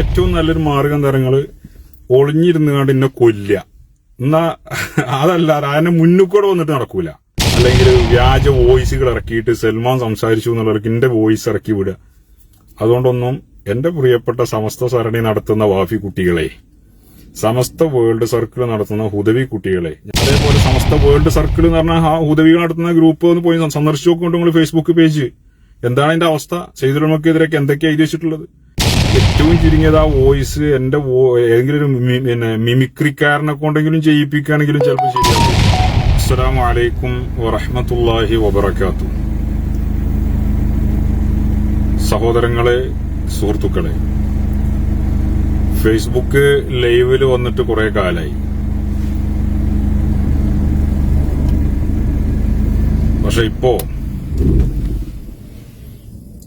ഏറ്റവും നല്ലൊരു മാർഗം തരങ്ങൾ ഒളിഞ്ഞിരുന്ന് കണ്ട് എന്നെ കൊല്ല എന്നാ അതല്ലാതെ അതിന്റെ മുന്നിൽ വന്നിട്ട് നടക്കൂല. അല്ലെങ്കിൽ വ്യാജ വോയിസുകൾ ഇറക്കിയിട്ട് സൽമാൻ സംസാരിച്ചു എന്നുള്ളവർക്ക് എന്റെ വോയിസ് ഇറക്കി വിടുക. അതുകൊണ്ടൊന്നും എന്റെ പ്രിയപ്പെട്ട സമസ്ത സരണി നടത്തുന്ന വാഫി കുട്ടികളെ സമസ്ത വേൾഡ് സർക്കിൾ നടത്തുന്ന ഹുദവി കുട്ടികളെ അതേപോലെ സമസ്ത വേൾഡ് സർക്കിൾ എന്ന് പറഞ്ഞാൽ ആ ഹുദവികൾ നടത്തുന്ന ഗ്രൂപ്പ് ഒന്ന് പോയി സന്ദർശിച്ചു നോക്കുന്നുണ്ട് നിങ്ങൾ ഫേസ്ബുക്ക് പേജ് എന്താണ് അതിന്റെ അവസ്ഥ? ചെയ്തുടമക്കെതിരൊക്കെ എന്തൊക്കെയാണ് എഴുതി വെച്ചിട്ടുള്ളത്? ഏറ്റവും ചുരുങ്ങിയത് ആ വോയിസ് എന്റെ ഏതെങ്കിലും ഒരു പിന്നെ മിമിക്രിക്കാരനെ കൊണ്ടെങ്കിലും ചെയ്യിപ്പിക്കുകയാണെങ്കിലും ചിലപ്പോൾ ശരിയാകും അസ്സലാമു വലൈക്കും വറഹമത്തല്ലാഹി വബറക്കാത്തു സഹോദരങ്ങളെ സുഹൃത്തുക്കളെ ഫേസ്ബുക്ക് ലൈവിൽ വന്നിട്ട് കുറെ കാലായി. പക്ഷെ ഇപ്പോ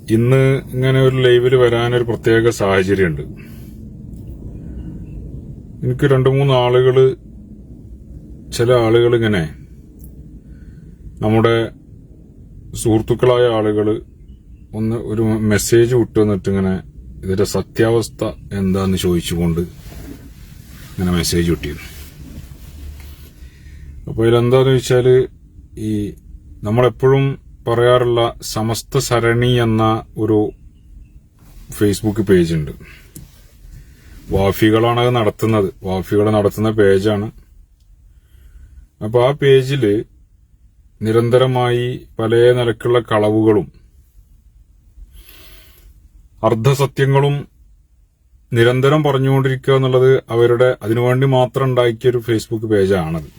ഇന്ന് ഇങ്ങനെ ഒരു ലൈവിൽ വരാനൊരു പ്രത്യേക സാഹചര്യമുണ്ട്. എനിക്ക് രണ്ടു മൂന്ന് ആളുകൾ ചില ആളുകൾ ഇങ്ങനെ നമ്മുടെ സുഹൃത്തുക്കളായ ആളുകൾ ഒന്ന് ഒരു മെസ്സേജ് വിട്ടു വന്നിട്ട് ഇങ്ങനെ ഇതിന്റെ സത്യാവസ്ഥ എന്താന്ന് ചോദിച്ചുകൊണ്ട് ഇങ്ങനെ മെസ്സേജ് വിട്ടിരുന്നു. അപ്പൊ ഇതിലെന്താന്ന് വെച്ചാൽ ഈ നമ്മളെപ്പോഴും പറയാറുള്ള സമസ്ത സരണി എന്ന ഒരു ഫേസ്ബുക്ക് പേജ് ഉണ്ട്. വാഫികളാണ് അത് നടത്തുന്നത്. വാഫികൾ നടത്തുന്ന പേജാണ് അപ്പൊ ആ പേജിൽ നിരന്തരമായി പല നിലക്കുള്ള കളവുകളും അർദ്ധസത്യങ്ങളും നിരന്തരം പറഞ്ഞുകൊണ്ടിരിക്കുക എന്നുള്ളത് അവരുടെ അതിനുവേണ്ടി മാത്രം ഉണ്ടാക്കിയ ഒരു ഫേസ്ബുക്ക് പേജാണത്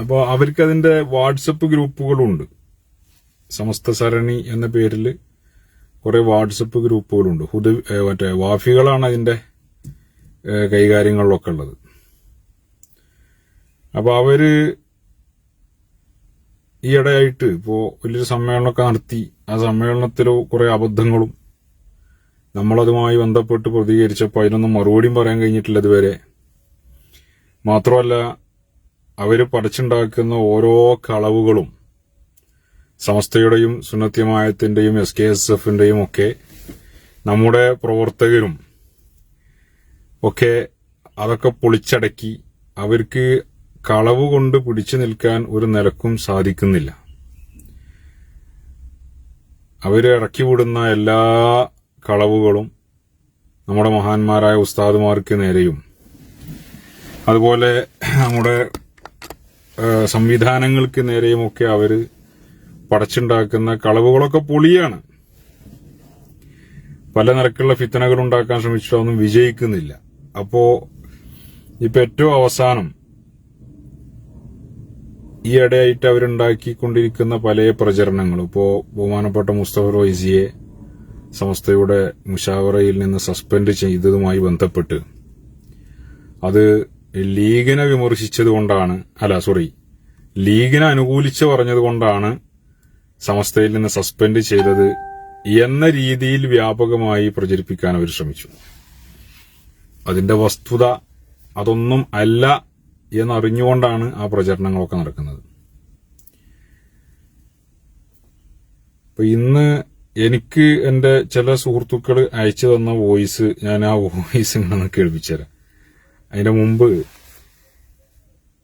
അപ്പോൾ അവർക്ക് അതിന്റെ വാട്സപ്പ് ഗ്രൂപ്പുകളുണ്ട്. സമസ്ത സരണി എന്ന പേരിൽ കുറേ വാട്സപ്പ് ഗ്രൂപ്പുകളുണ്ട്. ഹുദ മറ്റേ വാഫികളാണ് അതിന്റെ കൈകാര്യങ്ങളിലൊക്കെ ഉള്ളത്. അപ്പോൾ അവർ ഈയിടെയായിട്ട് ഇപ്പോൾ വലിയൊരു സമ്മേളനമൊക്കെ നടത്തി. ആ സമ്മേളനത്തിൽ കുറേ അബദ്ധങ്ങളും നമ്മളതുമായി ബന്ധപ്പെട്ട് പ്രതികരിച്ചപ്പോൾ അതിനൊന്നും മറുപടിയും പറയാൻ കഴിഞ്ഞിട്ടില്ല ഇതുവരെ. മാത്രമല്ല അവർ പടച്ചുണ്ടാക്കുന്ന ഓരോ കളവുകളും സമസ്തയുടെയും സുന്നത്യമായത്തിന്റെയും എസ് കെ എസ് എഫിന്റെയും ഒക്കെ നമ്മുടെ പ്രവർത്തകരും ഒക്കെ അതൊക്കെ പൊളിച്ചടക്കി അവർക്ക് കളവ് കൊണ്ട് പിടിച്ചു നിൽക്കാൻ ഒരു നിലക്കും സാധിക്കുന്നില്ല. അവർ ഇറക്കി വിടുന്ന എല്ലാ കളവുകളും നമ്മുടെ മഹാന്മാരായ ഉസ്താദുമാർക്ക് നേരെയും. അതുപോലെ നമ്മുടെ സംവിധാനങ്ങൾക്ക് നേരെയുമൊക്കെ അവർ പടച്ചുണ്ടാക്കുന്ന കളവുകളൊക്കെ പൊളിയാണ്. പല നിരക്കുള്ള ഫിത്തനകൾ ഉണ്ടാക്കാൻ ശ്രമിച്ചിട്ടൊന്നും വിജയിക്കുന്നില്ല. അപ്പോ ഇപ്പൊ ഏറ്റവും അവസാനം ഈ ഇടയായിട്ട് അവരുണ്ടാക്കിക്കൊണ്ടിരിക്കുന്ന പല പ്രചരണങ്ങളും. ഇപ്പോ ബഹുമാനപ്പെട്ട മുസ്തഫ റോയിസിയെ സംസ്ഥയുടെ മുഷാവറയിൽ നിന്ന് സസ്പെൻഡ് ചെയ്തതുമായി ബന്ധപ്പെട്ട് അത് ലീഗിനെ വിമർശിച്ചത് കൊണ്ടാണ് അല്ല സോറി ലീഗിനെ അനുകൂലിച്ച് പറഞ്ഞത് കൊണ്ടാണ് സമസ്തയിൽ നിന്ന് സസ്പെൻഡ് ചെയ്തത് എന്ന രീതിയിൽ വ്യാപകമായി പ്രചരിപ്പിക്കാൻ അവർ ശ്രമിച്ചു. അതിന്റെ വസ്തുത അതൊന്നും അല്ല എന്നറിഞ്ഞുകൊണ്ടാണ് ആ പ്രചരണങ്ങളൊക്കെ നടക്കുന്നത്. അപ്പൊ ഇന്ന് എനിക്ക് എന്റെ ചില സുഹൃത്തുക്കൾ അയച്ചു തന്ന വോയിസ് ഞാൻ ആ വോയിസ് ഇങ്ങനെ കേൾപ്പിച്ചുതരാം. അതിന്റെ മുമ്പ്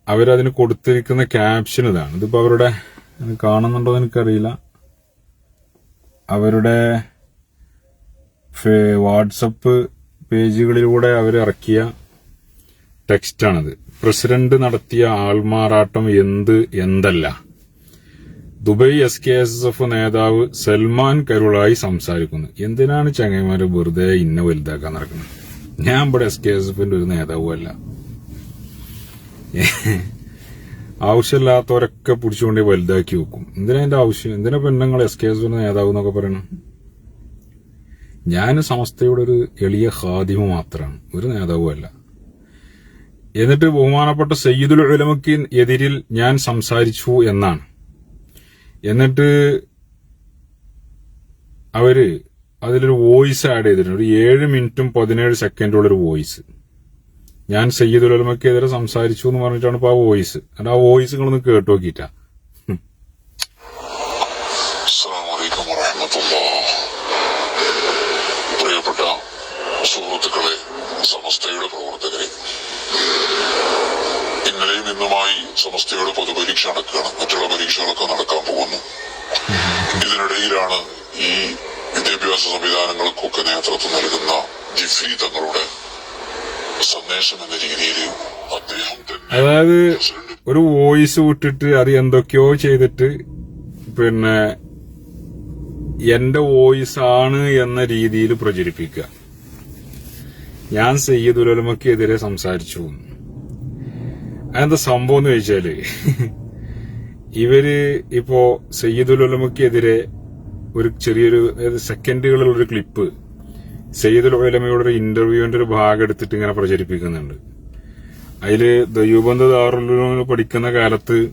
അവരതിന് കൊടുത്തിരിക്കുന്ന ക്യാപ്ഷൻ ഇതാണ്. ഇതിപ്പോ അവരുടെ കാണുന്നുണ്ടോ എനിക്കറിയില്ല. അവരുടെ വാട്സപ്പ് പേജുകളിലൂടെ അവർ ഇറക്കിയ ടെക്സ്റ്റാണിത്. പ്രസിഡന്റ് നടത്തിയ ആൾമാറാട്ടം എന്ത് എന്തല്ല. Dubai S K S S F നേതാവ് സൽമാൻ കരുളായി സംസാരിക്കുന്നു. എന്തിനാണ് ചങ്ങൈമാര് വെറുതെ ഇന്ന വലുതാക്കാൻ നടക്കുന്നത്? ഞാൻ ഇവിടെ എസ് കെ എസ് എഫിന്റെ ഒരു നേതാവും അല്ല ആവശ്യമില്ലാത്തവരൊക്കെ പിടിച്ചുകൊണ്ട് വലുതാക്കി വെക്കും. എന്തിനാ അതിന്റെ ആവശ്യം? എന്തിനാ പെണ്ണുങ്ങൾ എസ് കെ എസ് നേതാവ് എന്നൊക്കെ പറയണം? ഞാൻ സമസ്തയുടെ ഒരു എളിയ ഹാദിമ മാത്രമാണ് ഒരു നേതാവുമല്ല എന്നിട്ട് ബഹുമാനപ്പെട്ട സയ്യിദുൽ ഉലമക്ക് എതിരിൽ ഞാൻ സംസാരിച്ചു എന്നാണ്. എന്നിട്ട് അവർ അതിലൊരു വോയിസ് ആഡ് ചെയ്തിട്ടുണ്ട്. ഒരു ഏഴ് മിനിറ്റും പതിനേഴ് സെക്കൻഡുള്ള ഒരു വോയിസ്. ഞാൻ സയ്യിദുൽ ഉലമക്കെതിരെ സംസാരിച്ചു എന്ന് പറഞ്ഞിട്ടാണ് ഇപ്പൊ ആ വോയിസ്. എന്നിട്ട് ആ വോയിസ് നിങ്ങളൊന്ന് കേട്ടു നോക്കിയിട്ടാ പ്രിയപ്പെട്ട സുഹൃത്തുക്കളെ സമസ്തയുടെ പ്രവർത്തകരെ. ഇന്നലെയും ഇന്നുമായി സമസ്തയുടെ പൊതുപരീക്ഷ നടക്കുകയാണ് മറ്റുള്ള പരീക്ഷകളൊക്കെ നടക്കാൻ പോകുന്നു. ഇതിനിടയിലാണ് ഈ വിദ്യാഭ്യാസ സംവിധാനങ്ങൾക്കൊക്കെ നേതൃത്വം നൽകുന്ന ജിഫ്രി തങ്ങളുടെ സന്ദേശം എന്ന രീതിയിൽ അദ്ദേഹം തന്നെ അതായത് ഒരു വോയിസ് വിട്ടിട്ട് അത് എന്തൊക്കെയോ ചെയ്തിട്ട് പിന്നെ എന്റെ വോയിസ് ആണ് എന്ന രീതിയിൽ പ്രചരിപ്പിക്കുക. ഞാൻ സയ്യിദുലമക്കെതിരെ സംസാരിച്ചു. അതെന്താ സംഭവം എന്ന് ചോദിച്ചാൽ ഇവർ ഇപ്പോ സയ്യിദുലമക്കെതിരെ ഒരു ചെറിയൊരു സെക്കൻഡുകളുള്ള ഒരു ക്ലിപ്പ് സയ്യിദുൽ ഉലമയുടെ ഒരു ഇന്റർവ്യൂവിന്റെ ഒരു ഭാഗം എടുത്തിട്ട് ഇങ്ങനെ പ്രചരിപ്പിക്കുന്നുണ്ട്. അതിൽ ദയൂബന്ധ ദാറുൽ പഠിക്കുന്ന കാലത്ത്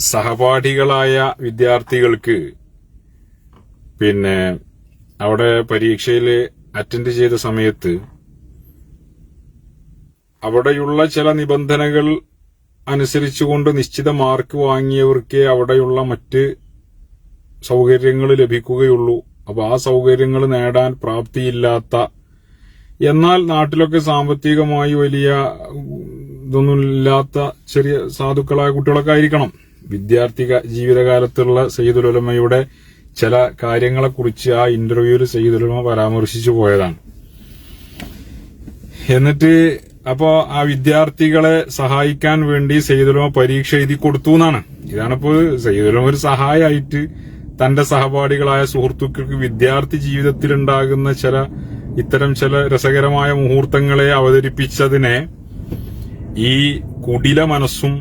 സഹപാഠികളായ വിദ്യാർത്ഥികൾക്ക് പിന്നെ അവിടെ പരീക്ഷയിൽ അറ്റൻഡ് ചെയ്ത സമയത്ത് അവിടെയുള്ള ചില നിബന്ധനകൾ അനുസരിച്ചുകൊണ്ട് നിശ്ചിത മാർക്ക് വാങ്ങിയവർക്ക് അവിടെയുള്ള മറ്റ് സൗകര്യങ്ങൾ ലഭിക്കുകയുള്ളൂ. അപ്പൊ ആ സൗകര്യങ്ങൾ നേടാൻ പ്രാപ്തിയില്ലാത്ത എന്നാൽ നാട്ടിലൊക്കെ സാമ്പത്തികമായി വലിയ ഇതൊന്നും ഇല്ലാത്ത ചെറിയ സാധുക്കളായ കുട്ടികളൊക്കെ ആയിരിക്കണം. വിദ്യാർത്ഥി ജീവിതകാലത്തുള്ള സയ്യിദുൽ ഉലമയുടെ ചില കാര്യങ്ങളെക്കുറിച്ച് ആ ഇന്റർവ്യൂവിൽ സയ്യിദുൽ ഉലമ പരാമർശിച്ചു പോയതാണ്. എന്നിട്ട് അപ്പോ ആ വിദ്യാർത്ഥികളെ സഹായിക്കാൻ വേണ്ടി സയ്യിദുലമ പരീക്ഷ എഴുതി കൊടുത്തു എന്നാണ്. ഇതാണിപ്പോ സയ്യിദുലമ ഒരു സഹായമായിട്ട് തന്റെ സഹപാഠികളായ സുഹൃത്തുക്കൾക്ക് വിദ്യാർത്ഥി ജീവിതത്തിലുണ്ടാകുന്ന ചില ഇത്തരം ചില രസകരമായ മുഹൂർത്തങ്ങളെ അവതരിപ്പിച്ചതിനെ ഈ കുടില മനസ്സും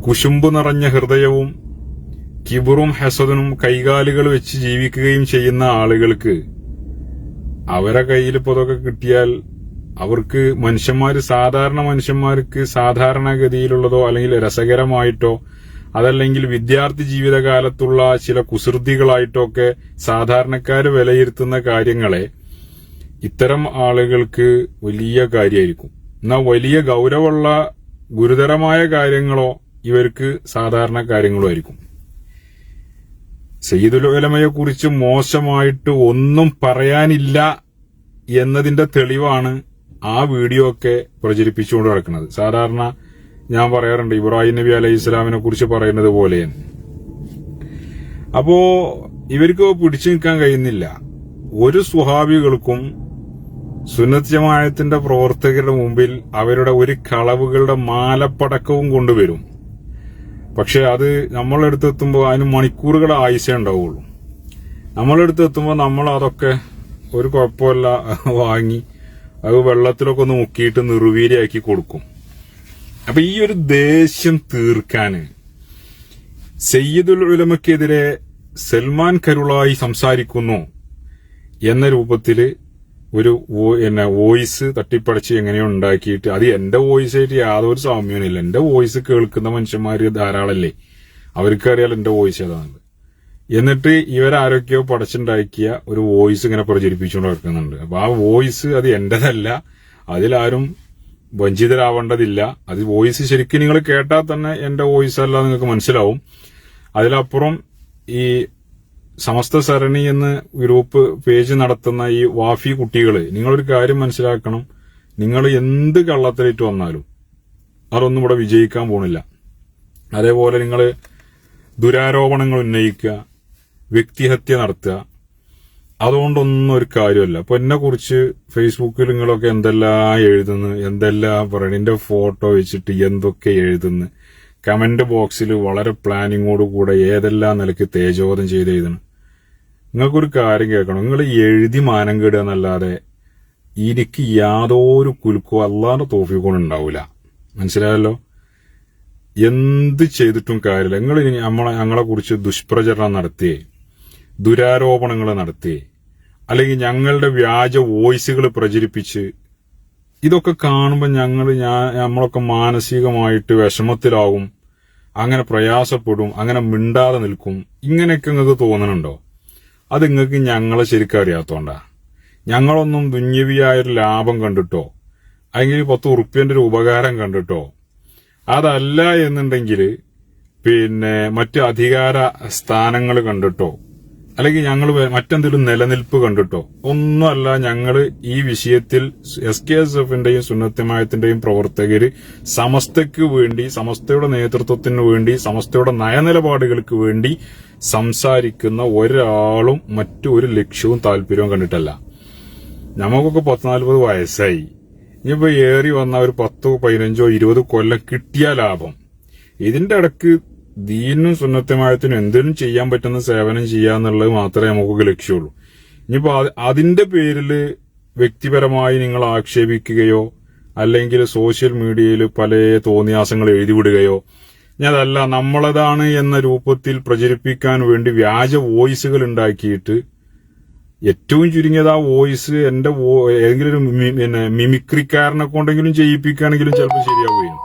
കുശുമ്പ് നിറഞ്ഞ ഹൃദയവും കിബറും ഹെസദനും കൈകാലുകൾ വെച്ച് ജീവിക്കുകയും ചെയ്യുന്ന ആളുകൾക്ക് അവരെ കയ്യിൽ പൊതൊക്കെ കിട്ടിയാൽ അവർക്ക് മനുഷ്യന്മാർ സാധാരണ മനുഷ്യന്മാർക്ക് സാധാരണഗതിയിലുള്ളതോ അല്ലെങ്കിൽ രസകരമായിട്ടോ അതല്ലെങ്കിൽ വിദ്യാർത്ഥി ജീവിതകാലത്തുള്ള ചില കുസൃതികളായിട്ടൊക്കെ സാധാരണക്കാർ വിലയിരുത്തുന്ന കാര്യങ്ങളെ ഇത്തരം ആളുകൾക്ക് വലിയ കാര്യമായിരിക്കും എന്നാൽ വലിയ ഗൗരവമുള്ള ഗുരുതരമായ കാര്യങ്ങളോ ഇവർക്ക് സാധാരണ കാര്യങ്ങളോ ആയിരിക്കും. സെയ്തുലോലമയെ കുറിച്ച് മോശമായിട്ട് ഒന്നും പറയാനില്ല എന്നതിന്റെ തെളിവാണ് ആ വീഡിയോ ഒക്കെ പ്രചരിപ്പിച്ചുകൊണ്ട് നടക്കുന്നത്. സാധാരണ ഞാൻ പറയാറുണ്ട് ഇബ്രാഹിം നബി അലൈഹി ഇസ്ലാമിനെ കുറിച്ച് പറയുന്നത് പോലെ. അപ്പോ ഇവർക്ക് പിടിച്ചു നിൽക്കാൻ കഴിയുന്നില്ല. ഒരു സ്വഹാബികൾക്കും സുന്നത്ത് പ്രവർത്തകരുടെ മുമ്പിൽ അവരുടെ ഒരു കളവുകളുടെ മാലപ്പടക്കവും കൊണ്ടുവരും. പക്ഷെ അത് നമ്മളെടുത്ത് എത്തുമ്പോൾ അതിന് മണിക്കൂറുകളുടെ ആയുസേ ഉണ്ടാവുള്ളൂ. നമ്മളെടുത്ത് എത്തുമ്പോൾ നമ്മൾ അതൊക്കെ ഒരു കുഴപ്പമില്ല വാങ്ങി അത് വെള്ളത്തിലൊക്കെ ഒന്ന് മുക്കിയിട്ട് നിർവീര്യമാക്കി കൊടുക്കും. അപ്പൊ ഈ ഒരു ദേഷ്യം തീർക്കാന് സയ്യിദുൽ ഉലമക്കെതിരെ സൽമാൻ കരുളായി സംസാരിക്കുന്നു എന്ന രൂപത്തിൽ ഒരു എന്നെ വോയിസ് തട്ടിപ്പടച്ച് എങ്ങനെയോ ഉണ്ടാക്കിയിട്ട് അത് എന്റെ വോയിസ് ആയിട്ട് യാതൊരു സാമ്യവുമില്ല എന്റെ വോയിസ് കേൾക്കുന്ന മനുഷ്യന്മാര് ധാരാളല്ലേ. അവർക്കറിയാലോ എന്റെ വോയിസ് ഏതാണെന്ന്. എന്നിട്ട് ഇവരാരൊക്കെയോ പടച്ചുണ്ടാക്കിയ ഒരു വോയിസ് ഇങ്ങനെ പ്രചരിപ്പിച്ചുകൊണ്ട് കിടക്കുന്നുണ്ട് അപ്പൊ ആ വോയിസ് അത് എന്റേതല്ല. അതിലാരും വഞ്ചിതരാവേണ്ടതില്ല. അത് വോയിസ് ശരിക്കും നിങ്ങൾ കേട്ടാൽ തന്നെ എന്റെ വോയിസ് അല്ല നിങ്ങൾക്ക് മനസ്സിലാവും. അതിലപ്പുറം ഈ സമസ്ത സരണി എന്ന് ഗ്രൂപ്പ് പേജ് നടത്തുന്ന ഈ വാഫി കുട്ടികൾ നിങ്ങളൊരു കാര്യം മനസ്സിലാക്കണം. നിങ്ങൾ എന്ത് കള്ളത്തിലിട്ട് വന്നാലും അതൊന്നും ഇവിടെ വിജയിക്കാൻ പോണില്ല. അതേപോലെ നിങ്ങൾ ദുരാരോപണങ്ങൾ ഉന്നയിക്കുക വ്യക്തിഹത്യ നടത്തുക അതുകൊണ്ടൊന്നും ഒരു കാര്യമല്ല. അപ്പൊ എന്നെ കുറിച്ച് ഫേസ്ബുക്കിൽ നിങ്ങളൊക്കെ എന്തെല്ലാം എഴുതുന്നു എന്തെല്ലാം പറയണ എന്റെ ഫോട്ടോ വെച്ചിട്ട് എന്തൊക്കെ എഴുതുന്നു കമന്റ് ബോക്സിൽ വളരെ പ്ലാനിങ്ങോട് കൂടെ ഏതെല്ലാം നിലയ്ക്ക് തേജോധം ചെയ്ത് എഴുതണം. നിങ്ങൾക്കൊരു കാര്യം കേൾക്കണം. നിങ്ങൾ എഴുതി മാനം കേടുക എന്നല്ലാതെ എനിക്ക് യാതൊരു കുലുക്കോ അല്ലാതെ തോഫിക്കോ ഉണ്ടാവില്ല മനസ്സിലായല്ലോ? എന്ത് ചെയ്തിട്ടും കാര്യമില്ല. നിങ്ങൾ ഞങ്ങളെ കുറിച്ച് ദുഷ്പ്രചരണം നടത്തിയേ ദുരാരോപണങ്ങൾ നടത്തി അല്ലെങ്കിൽ ഞങ്ങളുടെ വ്യാജ വോയിസുകൾ പ്രചരിപ്പിച്ച് ഇതൊക്കെ കാണുമ്പോൾ ഞങ്ങൾ ഞാൻ നമ്മളൊക്കെ മാനസികമായിട്ട് വിഷമത്തിലാവും അങ്ങനെ പ്രയാസപ്പെടും അങ്ങനെ മിണ്ടാതെ നിൽക്കും. ഇങ്ങനെയൊക്കെ നിങ്ങൾക്ക് തോന്നണുണ്ടോ അത് നിങ്ങൾക്ക് ഞങ്ങളെ ശരിക്കും അറിയാത്തോണ്ടാ. ഞങ്ങളൊന്നും ദുന്യവിയായൊരു ലാഭം കണ്ടിട്ടോ? അല്ലെങ്കിൽ പത്ത് ഉറുപ്പ്യന്റെ ഒരു ഉപകാരം കണ്ടിട്ടോ? അതല്ല എന്നുണ്ടെങ്കിൽ പിന്നെ മറ്റ് അധികാര സ്ഥാനങ്ങൾ കണ്ടിട്ടോ? അല്ലെങ്കിൽ ഞങ്ങൾ മറ്റെന്തെങ്കിലും നിലനിൽപ്പ് കണ്ടിട്ടോ? ഒന്നുമല്ല ഞങ്ങൾ ഈ വിഷയത്തിൽ എസ് കെ എസ് എഫിന്റെയും സുന്നത്തിമായത്തിന്റെയും പ്രവർത്തകര് സമസ്തയ്ക്ക് വേണ്ടി സമസ്തയുടെ നേതൃത്വത്തിന് വേണ്ടി സമസ്തയുടെ നയനിലപാടുകൾക്ക് വേണ്ടി സംസാരിക്കുന്ന ഒരാളും മറ്റു ഒരു ലക്ഷ്യവും താല്പര്യവും കണ്ടിട്ടല്ല. നമുക്കൊക്കെ പത്ത് നാൽപ്പത് വയസ്സായി. ഇനിയിപ്പോ ഏറി വന്ന ഒരു പത്തോ പതിനഞ്ചോ ഇരുപത് കൊല്ലം കിട്ടിയ ലാഭം. ഇതിന്റെ ഇടയ്ക്ക് ദീനും സുന്നത്തമായത്തിനും എന്തിനും ചെയ്യാൻ പറ്റുന്ന സേവനം ചെയ്യുക എന്നുള്ളത് മാത്രമേ നമുക്കൊക്കെ ലക്ഷ്യമുള്ളൂ. ഇനിയിപ്പോ അത് അതിന്റെ പേരിൽ വ്യക്തിപരമായി നിങ്ങൾ ആക്ഷേപിക്കുകയോ അല്ലെങ്കിൽ സോഷ്യൽ മീഡിയയിൽ പല തോന്നിയാസങ്ങൾ എഴുതിവിടുകയോ അതല്ല നമ്മളതാണ് എന്ന രൂപത്തിൽ പ്രചരിപ്പിക്കാൻ വേണ്ടി വ്യാജ വോയിസുകൾ ഉണ്ടാക്കിയിട്ട് ഏറ്റവും ചുരുങ്ങിയത് ആ വോയിസ് എന്റെ ഏതെങ്കിലും ഒരു പിന്നെ മിമിക്രിക്കാരനെ കൊണ്ടെങ്കിലും ചെയ്യിപ്പിക്കുകയാണെങ്കിലും ചിലപ്പോൾ ശരിയാവുകയും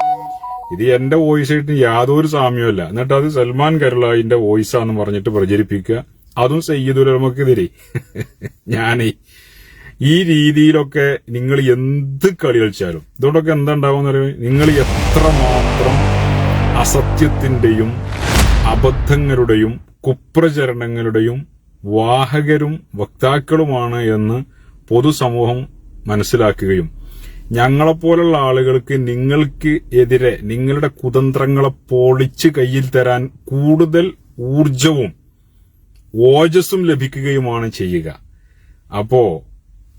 ഇത് എന്റെ വോയിസ് ആയിട്ട് യാതൊരു സാമ്യമല്ല എന്നിട്ട് അത് സൽമാൻ കരുളായിന്റെ വോയിസ് ആണെന്ന് പറഞ്ഞിട്ട് പ്രചരിപ്പിക്കുക. അതും സയ്യിദുലമക്കെതിരെ ഞാനേ ഈ രീതിയിലൊക്കെ നിങ്ങൾ എന്ത് കളി കളിച്ചാലും ഇതോടൊക്കെ എന്താ ഉണ്ടാവുന്ന അറിയാം? നിങ്ങൾ എത്രമാത്രം അസത്യത്തിന്റെയും അബദ്ധങ്ങളുടെയും കുപ്രചരണങ്ങളുടെയും വാഹകരും വക്താക്കളുമാണ് എന്ന് പൊതുസമൂഹം മനസ്സിലാക്കുകയും ഞങ്ങളെപ്പോലുള്ള ആളുകൾക്ക് നിങ്ങൾക്ക് എതിരെ നിങ്ങളുടെ കുതന്ത്രങ്ങളെ പൊളിച്ച് കയ്യിൽ തരാൻ കൂടുതൽ ഊർജവും ഓജസ്സും ലഭിക്കുകയുമാണ് ചെയ്യുക. അപ്പോ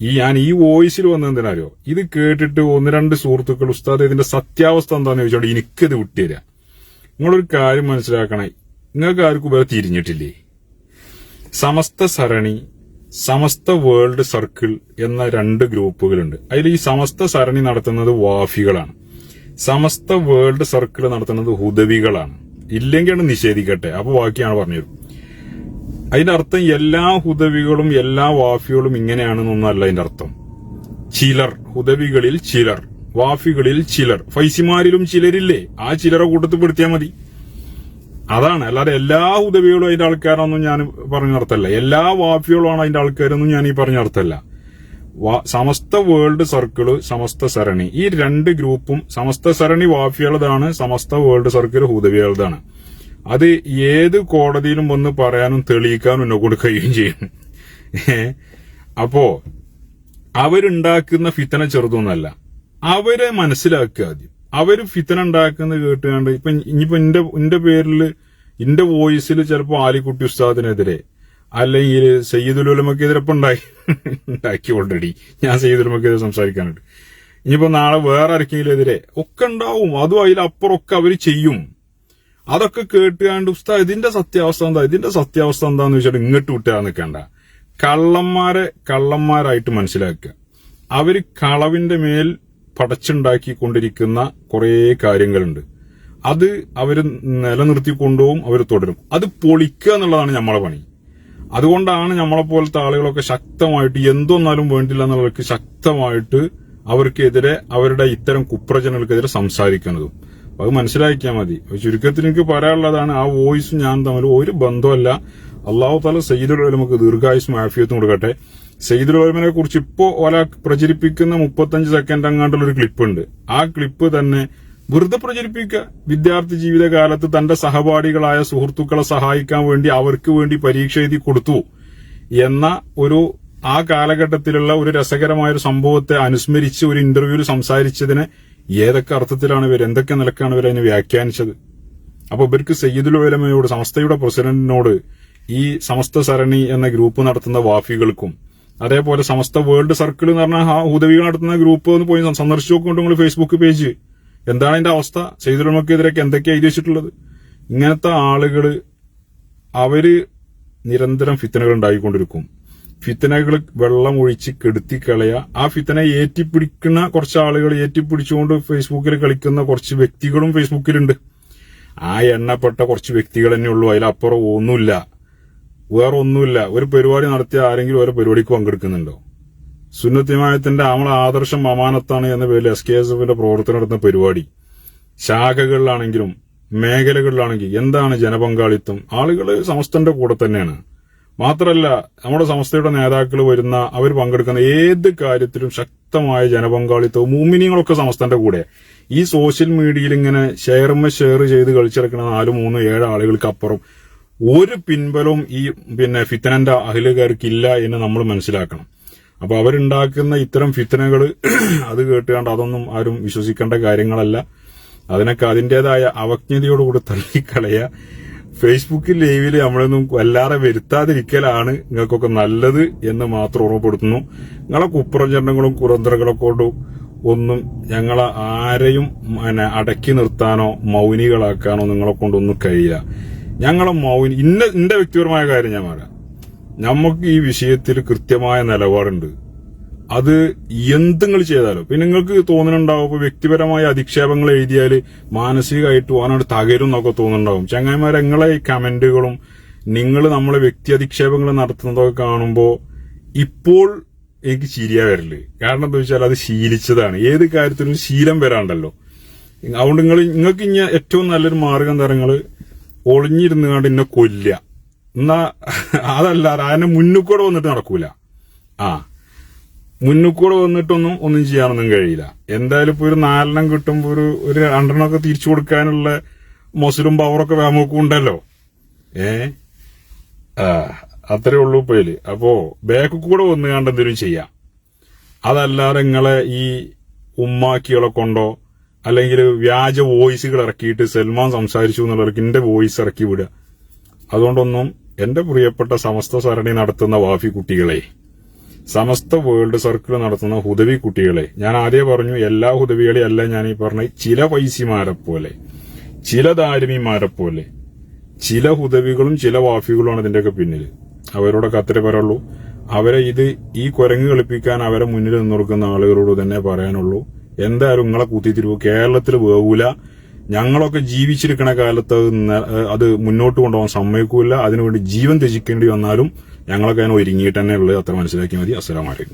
ഈ ഞാൻ ഈ വോയിസിൽ വന്ന എന്തിനാരോ ഇത് കേട്ടിട്ട് ഒന്ന് രണ്ട് സുഹൃത്തുക്കൾ ഉസ്താദ് ഇതിന്റെ സത്യാവസ്ഥ എന്താന്ന് ചോദിച്ചോണ്ട് എനിക്കത് വിട്ടുതരാ. നിങ്ങളൊരു കാര്യം മനസ്സിലാക്കണേ. നിങ്ങൾക്ക് ആർക്കും വേറെ തിരിഞ്ഞിട്ടില്ലേ? സമസ്ത സരണി സമസ്ത വേൾഡ് സർക്കിൾ എന്ന രണ്ട് ഗ്രൂപ്പുകളുണ്ട്. അതിൽ ഈ സമസ്ത സരണി നടത്തുന്നത് വാഫികളാണ്. സമസ്ത വേൾഡ് സർക്കിൾ നടത്തുന്നത് ഹുദവികളാണ്. ഇല്ലെങ്കിൽ നിഷേധിക്കട്ടെ. അപ്പൊ ബാക്കിയാണ് പറഞ്ഞത്. അതിന്റെ അർത്ഥം എല്ലാ ഹുദവികളും എല്ലാ വാഫികളും ഇങ്ങനെയാണെന്നൊന്നല്ല അതിന്റെ അർത്ഥം. ചിലർ ഹുദവികളിൽ ചിലർ വാഫികളിൽ ചിലർ. ഫൈസിമാരിലും ചിലരില്ലേ? ആ ചിലരെ കൂട്ടത്തിൽ പെടുത്തിയാൽ മതി. അതാണ്. അല്ലാതെ എല്ലാ ഉദവികളും അതിന്റെ ആൾക്കാരൊന്നും ഞാൻ പറഞ്ഞു അർത്ഥമല്ല എല്ലാ വാഫികളുമാണ് അതിന്റെ ആൾക്കാരൊന്നും ഞാൻ ഈ പറഞ്ഞു അർത്ഥമല്ല സമസ്ത വേൾഡ് സർക്കിൾ സമസ്ത സരണി. ഈ രണ്ട് ഗ്രൂപ്പും സമസ്ത സരണി വാഫികളതാണ് സമസ്ത വേൾഡ് സർക്കിൾ ഹുദവികളതാണ് അത് ഏത് കോടതിയിലും വന്ന് പറയാനും തെളിയിക്കാനും എന്നെ കൊടുക്കുകയും ചെയ്യും. അപ്പോ അവരുണ്ടാക്കുന്ന ഫിത്തന ചെറുതൊന്നല്ല. അവരെ മനസ്സിലാക്കുക ആദ്യം. അവർ ഫിത്തന ഉണ്ടാക്കുന്ന കേട്ടുകൊണ്ട് ഇപ്പൊ ഇനിയിപ്പോ എന്റെ എന്റെ പേരിൽ എന്റെ വോയിസിൽ ചിലപ്പോ ആലിക്കുട്ടി ഉസ്താദിനെതിരെ അല്ലെങ്കിൽ സയ്യിദുലുലമക്കെതിരെ ഇപ്പൊ ഉണ്ടായി ഉണ്ടാക്കി ഓൾറെഡി ഞാൻ സയ്യിദുലമക്കെതിരെ സംസാരിക്കാനുണ്ട്. ഇനിയിപ്പോ നാളെ വേറെ ആർക്കെങ്കിലെതിരെ ഒക്കെ ഉണ്ടാവും. അതും അതിലപ്പുറമൊക്കെ അവർ ചെയ്യും. അതൊക്കെ കേട്ടുകാണ്ട് ഉസ്താ ഇതിന്റെ സത്യാവസ്ഥ എന്താ? ഇതിന്റെ സത്യാവസ്ഥ എന്താന്ന് വെച്ചാൽ ഇങ്ങോട്ട് വിട്ടാ നിൽക്കണ്ട. കള്ളന്മാരെ കള്ളന്മാരായിട്ട് മനസ്സിലാക്കുക. അവർ കളവിന്റെ മേൽ പടച്ചുണ്ടാക്കിക്കൊണ്ടിരിക്കുന്ന കുറേ കാര്യങ്ങളുണ്ട്. അത് അവർ നിലനിർത്തി കൊണ്ടുപോകും അവർ തുടരും. അത് പൊളിക്കുക എന്നുള്ളതാണ് നമ്മളെ പണി. അതുകൊണ്ടാണ് നമ്മളെ പോലത്തെ ആളുകളൊക്കെ ശക്തമായിട്ട് എന്തൊന്നാലും വേണ്ടില്ല എന്നുള്ളവർക്ക് ശക്തമായിട്ട് അവർക്കെതിരെ അവരുടെ ഇത്തരം കുപ്രചനങ്ങൾക്കെതിരെ സംസാരിക്കുന്നതും. അത് മനസ്സിലാക്കിയാൽ മതി. ചുരുക്കത്തിൽ എനിക്ക് പറയാനുള്ളതാണ് ആ വോയിസും ഞാൻ തമ്മിൽ ഒരു ബന്ധമല്ല അള്ളാഹു താല സയ്യിദുൽ നമുക്ക് ദീർഘായുസ് മാഫിയത്തും കൊടുക്കട്ടെ. സയ്യിദുൽ ഉലമനെ കുറിച്ച് ഇപ്പോ ഒരാ പ്രചരിപ്പിക്കുന്ന മുപ്പത്തഞ്ച് സെക്കൻഡ് അങ്ങാണ്ടുള്ള ഒരു ക്ലിപ്പ് ഉണ്ട്. ആ ക്ലിപ്പ് തന്നെ വെറുതെ പ്രചരിപ്പിക്കുക. വിദ്യാർത്ഥി ജീവിതകാലത്ത് തന്റെ സഹപാഠികളായ സുഹൃത്തുക്കളെ സഹായിക്കാൻ വേണ്ടി അവർക്ക് വേണ്ടി പരീക്ഷ എഴുതി കൊടുത്തു. എന്ന ഒരു ആ കാലഘട്ടത്തിലുള്ള ഒരു രസകരമായ ഒരു സംഭവത്തെ അനുസ്മരിച്ച് ഒരു ഇന്റർവ്യൂവിൽ സംസാരിച്ചതിന് ഏതൊക്കെ അർത്ഥത്തിലാണ് ഇവർ എന്തൊക്കെ നിലക്കാണ് ഇവർ അതിനെ വ്യാഖ്യാനിച്ചത്? അപ്പൊ ഇവർക്ക് സയ്യിദുൽ ഉലമയോട് സംസ്ഥയുടെ പ്രസിഡന്റിനോട് ഈ സമസ്ത സരണി എന്ന ഗ്രൂപ്പ് നടത്തുന്ന വാഫികൾക്കും അതേപോലെ സമസ്ത വേൾഡ് സർക്കിൾ എന്ന് പറഞ്ഞ ആ ഹുദവി നടത്തുന്ന ഗ്രൂപ്പ് ഒന്ന് പോയി സന്ദർശിച്ചു നോക്കുന്നുണ്ട് നിങ്ങൾ ഫേസ്ബുക്ക് പേജ് എന്താണ് അതിന്റെ അവസ്ഥ? സയ്യിദുൽ എന്തൊക്കെയാണ് എന്തൊക്കെയാ എഴുതി വെച്ചിട്ടുള്ളത് ഇങ്ങനത്തെ ആളുകൾ അവർ നിരന്തരം ഫിത്തനകൾ ഉണ്ടായിക്കൊണ്ടിരിക്കും. ഫിത്തനകൾ വെള്ളം ഒഴിച്ച് കെടുത്തി കളയ. ആ ഫിത്തന ഏറ്റിപ്പിടിക്കുന്ന കുറച്ച് ആളുകൾ ഏറ്റിപ്പിടിച്ചുകൊണ്ട് ഫേസ്ബുക്കിൽ കളിക്കുന്ന കുറച്ച് വ്യക്തികളും ഫേസ്ബുക്കിലുണ്ട് ആ എണ്ണപ്പെട്ട കുറച്ച് വ്യക്തികൾ തന്നെ ഉള്ളൂ. അതിലപ്പുറം ഒന്നുമില്ല. വേറെ ഒന്നുമില്ല ഒരു പരിപാടി നടത്തിയ ആരെങ്കിലും ഓരോ പരിപാടിക്ക് പങ്കെടുക്കുന്നുണ്ടോ? സുന്നത്തിമായത്തിന്റെ നമ്മളെ ആദർശം അമാനത്താണ് എന്ന പേരിൽ എസ് കെ എസ് എഫിന്റെ പ്രവർത്തനം നടത്തുന്ന പരിപാടി. ശാഖകളിലാണെങ്കിലും മേഖലകളിലാണെങ്കിൽ എന്താണ് ജനപങ്കാളിത്തം? ആളുകൾ സമസ്തന്റെ കൂടെ തന്നെയാണ്. മാത്രമല്ല നമ്മുടെ സംസ്ഥയുടെ നേതാക്കൾ വരുന്ന അവർ പങ്കെടുക്കുന്ന ഏത് കാര്യത്തിലും ശക്തമായ ജനപങ്കാളിത്തവും മൂമിനിയങ്ങളൊക്കെ സമസ്തന്റെ കൂടെ. ഈ സോഷ്യൽ മീഡിയയിൽ ഇങ്ങനെ ഷെയർമ്മ ഷെയർ ചെയ്ത് കളിച്ചിറക്കുന്ന നാല് മൂന്ന് ഏഴ് ആളുകൾക്ക് അപ്പുറം ഒരു പിൻബലവും ഈ പിന്നെ ഫിത്തനന്റെ അഹിലുകാർക്കില്ല എന്ന് നമ്മൾ മനസ്സിലാക്കണം. അപ്പൊ അവരുണ്ടാക്കുന്ന ഇത്തരം ഫിത്തനകൾ അത് കേട്ടുകൊണ്ട് അതൊന്നും ആരും വിശ്വസിക്കേണ്ട കാര്യങ്ങളല്ല. അതിനൊക്കെ അതിന്റേതായ അവജ്ഞതയോടുകൂടി തള്ളിക്കളയ ഫേസ്ബുക്കിൽ ലൈവിൽ നമ്മളൊന്നും വല്ലാതെ വരുത്താതിരിക്കലാണ് നിങ്ങൾക്കൊക്കെ നല്ലത് എന്ന് മാത്രം ഓർമ്മപ്പെടുത്തുന്നു. നിങ്ങളെ കുപ്രചരണങ്ങളും കൊണ്ടും ഒന്നും ഞങ്ങളെ ആരെയും അടക്കി നിർത്താനോ മൗനികളാക്കാനോ നിങ്ങളെ കൊണ്ടൊന്നും കഴിയില്ല. ഞങ്ങളെ മൗനി ഇന്ന എന്റെ വ്യക്തിപരമായ കാര്യം ഞാൻ പറയാം. നമുക്ക് ഈ വിഷയത്തിൽ കൃത്യമായ നിലപാടുണ്ട്. അത് എന്തെങ്കിൽ ചെയ്താലും. പിന്നെ നിങ്ങൾക്ക് തോന്നുന്നുണ്ടാവും ഇപ്പൊ വ്യക്തിപരമായ അധിക്ഷേപങ്ങൾ എഴുതിയാൽ മാനസികമായിട്ട് ഓനോട് തകരും എന്നൊക്കെ തോന്നുന്നുണ്ടാവും. ചങ്ങായിമാരെ നിങ്ങളെ ഈ കമന്റുകളും നിങ്ങൾ നമ്മളെ വ്യക്തി അധിക്ഷേപങ്ങൾ നടത്തുന്നതൊക്കെ കാണുമ്പോൾ ഇപ്പോൾ എനിക്ക് ചിരിയാ വരൽ. കാരണം എന്താ വെച്ചാൽ അത് ശീലിച്ചതാണ്. ഏത് കാര്യത്തിലും ശീലം വരാണ്ടല്ലോ. അതുകൊണ്ട് നിങ്ങൾ നിങ്ങൾക്ക് ഇനി ഏറ്റവും നല്ലൊരു മാർഗം എന്താ നിങ്ങൾ ഒളിഞ്ഞിരുന്ന് കണ്ട് എന്നെ കൊല്ല എന്നാ അതല്ല അതിനെ മുന്നൂക്കൂടെ വന്നിട്ട് നടക്കൂല. ആ മുന്നൂക്കൂടെ വന്നിട്ടൊന്നും ഒന്നും ചെയ്യാനൊന്നും കഴിയില്ല. എന്തായാലും ഇപ്പൊ ഒരു നാലെണ്ണം കിട്ടുമ്പോ ഒരു ഒരു രണ്ടെണ്ണമൊക്കെ തിരിച്ചു കൊടുക്കാനുള്ള മൊസലും പവറൊക്കെ വേമൊക്കെ ഉണ്ടല്ലോ. ഏ? ആ അത്രേ ഉള്ളൂ ഇപ്പൊ അപ്പോ ബാക്ക് കൂടെ വന്ന് കണ്ട് എന്തെങ്കിലും ചെയ്യാം. അതല്ലാതെ നിങ്ങളെ ഈ ഉമ്മാക്കികളെ കൊണ്ടോ അല്ലെങ്കിൽ വ്യാജ വോയിസുകൾ ഇറക്കിയിട്ട് സൽമാൻ സംസാരിച്ചു എന്നുള്ളവർക്ക് എന്റെ വോയിസ് ഇറക്കി വിടുക. അതുകൊണ്ടൊന്നും എന്റെ പ്രിയപ്പെട്ട സമസ്ത സരണി നടത്തുന്ന വാഫി കുട്ടികളെ സമസ്ത വേൾഡ് സർക്കിൾ നടത്തുന്ന ഹുദവി കുട്ടികളെ ഞാൻ ആദ്യം പറഞ്ഞു എല്ലാ ഹുദവികളെയും അല്ല ഞാൻ ഈ പറഞ്ഞ ചില പൈസിമാരെ പോലെ ചില ദാരിമിമാരെ പോലെ ചില ഹുദവികളും ചില വാഫികളുമാണ് ഇതിന്റെയൊക്കെ പിന്നിൽ അവരോടൊക്കെ അത്രേ പറയുള്ളൂ. അവരെ ഇത് ഈ കുരങ്ങ് കളിപ്പിക്കാൻ അവരെ മുന്നിൽ നിന്നു കൊടുക്കുന്ന ആളുകളോട് തന്നെ പറയാനുള്ളൂ. എന്തായാലും നിങ്ങളെ കൂത്തിത്തിരിവ് കേരളത്തിൽ വേവൂല. ഞങ്ങളൊക്കെ ജീവിച്ചിരിക്കണ കാലത്ത് അത് മുന്നോട്ട് കൊണ്ടുപോകാൻ സമ്മതിക്കൂല. അതിനുവേണ്ടി ജീവൻ ത്യജിക്കേണ്ടി വന്നാലും ഞങ്ങളൊക്കെ അതിനെ ഒരുങ്ങിയിട്ട് തന്നെ ഉള്ളത് അത്ര മനസ്സിലാക്കിയാൽ മതി. അസ്സലാമലൈക്കും